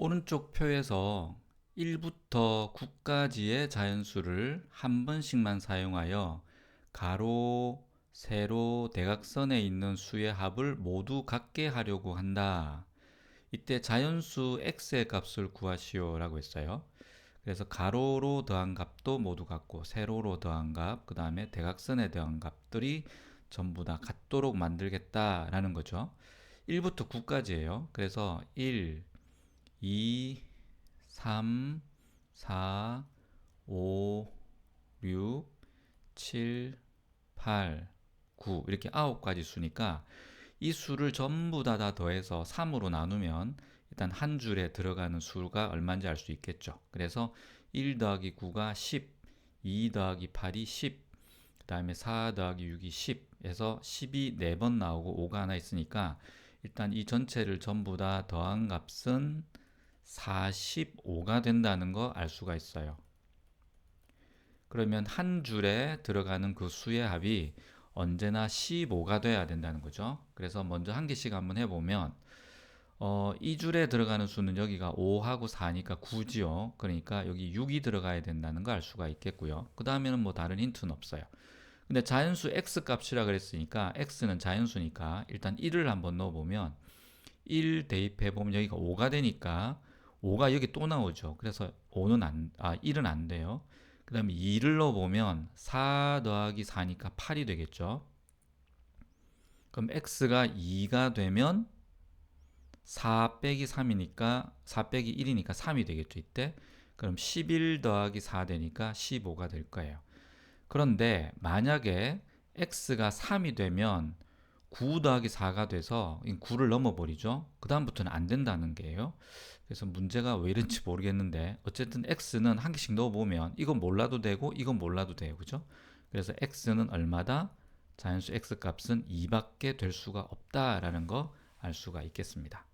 오른쪽 표에서 1부터 9까지의 자연수를 한 번씩만 사용하여 가로, 세로, 대각선에 있는 수의 합을 모두 같게 하려고 한다. 이때 자연수 x의 값을 구하시오 라고 했어요. 그래서 가로로 더한 값도 모두 같고 세로로 더한 값, 그 다음에 대각선에 더한 값들이 전부 다 같도록 만들겠다라는 거죠. 1부터 9까지예요. 그래서 1, 2, 3, 4, 5, 6, 7, 8, 9 이렇게 9가지 수니까 이 수를 전부 다, 다 더해서 3으로 나누면 일단 한 줄에 들어가는 수가 얼마인지 알 수 있겠죠. 그래서 1 더하기 9가 10, 2 더하기 8이 10, 그 다음에 4 더하기 6이 10 해서 10이 4번 나오고 5가 하나 있으니까 일단 이 전체를 전부 다 더한 값은 45가 된다는 거 알 수가 있어요. 그러면 한 줄에 들어가는 그 수의 합이 언제나 15가 돼야 된다는 거죠. 그래서 먼저 한 개씩 한번 해보면 어, 이 줄에 들어가는 수는 여기가 5하고 4니까 9지요. 그러니까 여기 6이 들어가야 된다는 걸 알 수가 있겠고요. 그 다음에는 뭐 다른 힌트는 없어요. 근데 자연수 x 값이라 그랬으니까 x는 자연수니까 일단 1을 한번 넣어보면 1 대입해 보면 여기가 5가 되니까 5가 여기 또 나오죠. 그래서 5는 안, 아 1은 안 돼요. 그 다음에 2를 넣어보면 4 더하기 4니까 8이 되겠죠. 그럼 x가 2가 되면 4 빼기 3이니까 4 빼기 1이니까 3이 되겠죠. 이때 그럼 11 더하기 4 되니까 15가 될 거예요. 그런데 만약에 x가 3이 되면 9 더하기 4가 돼서 9를 넘어버리죠. 그 다음부터는 안 된다는 게예요. 그래서 문제가 왜 이런지 모르겠는데 어쨌든 x는 한 개씩 넣어보면 이건 몰라도 되고 이건 몰라도 돼요. 그죠? 그래서 x는 얼마다? 자연수 x 값은 2밖에 될 수가 없다라는 거 알 수가 있겠습니다.